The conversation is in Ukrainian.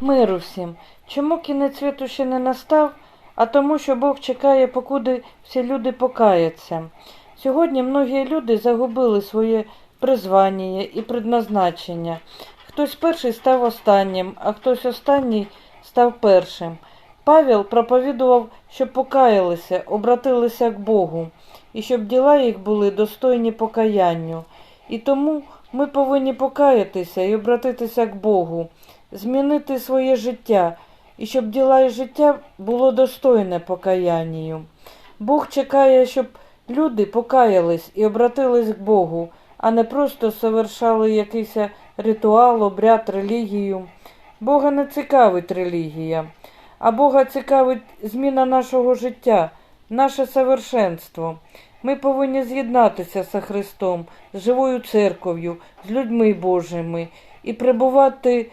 Миру всім. Чому кінець світу ще не настав? А тому, що Бог чекає, покуди всі люди покаяться. Сьогодні многі люди загубили своє призвання і предназначення. Хтось перший став останнім, а хтось останній став першим. Павел проповідував, щоб покаялися, обратилися к Богу, і щоб діла їх були достойні покаянню. І тому ми повинні покаятися і обратитися к Богу, змінити своє життя, і щоб діла і життя було достойне покаянню. Бог чекає, щоб люди покаялись і обратились к Богу, а не просто совершали якийсь ритуал, обряд, релігію. Бога не цікавить релігія, а Бога цікавить зміна нашого життя, наше совершенство. Ми повинні з'єднатися з Христом, з живою церков'ю, з людьми Божими і пребувати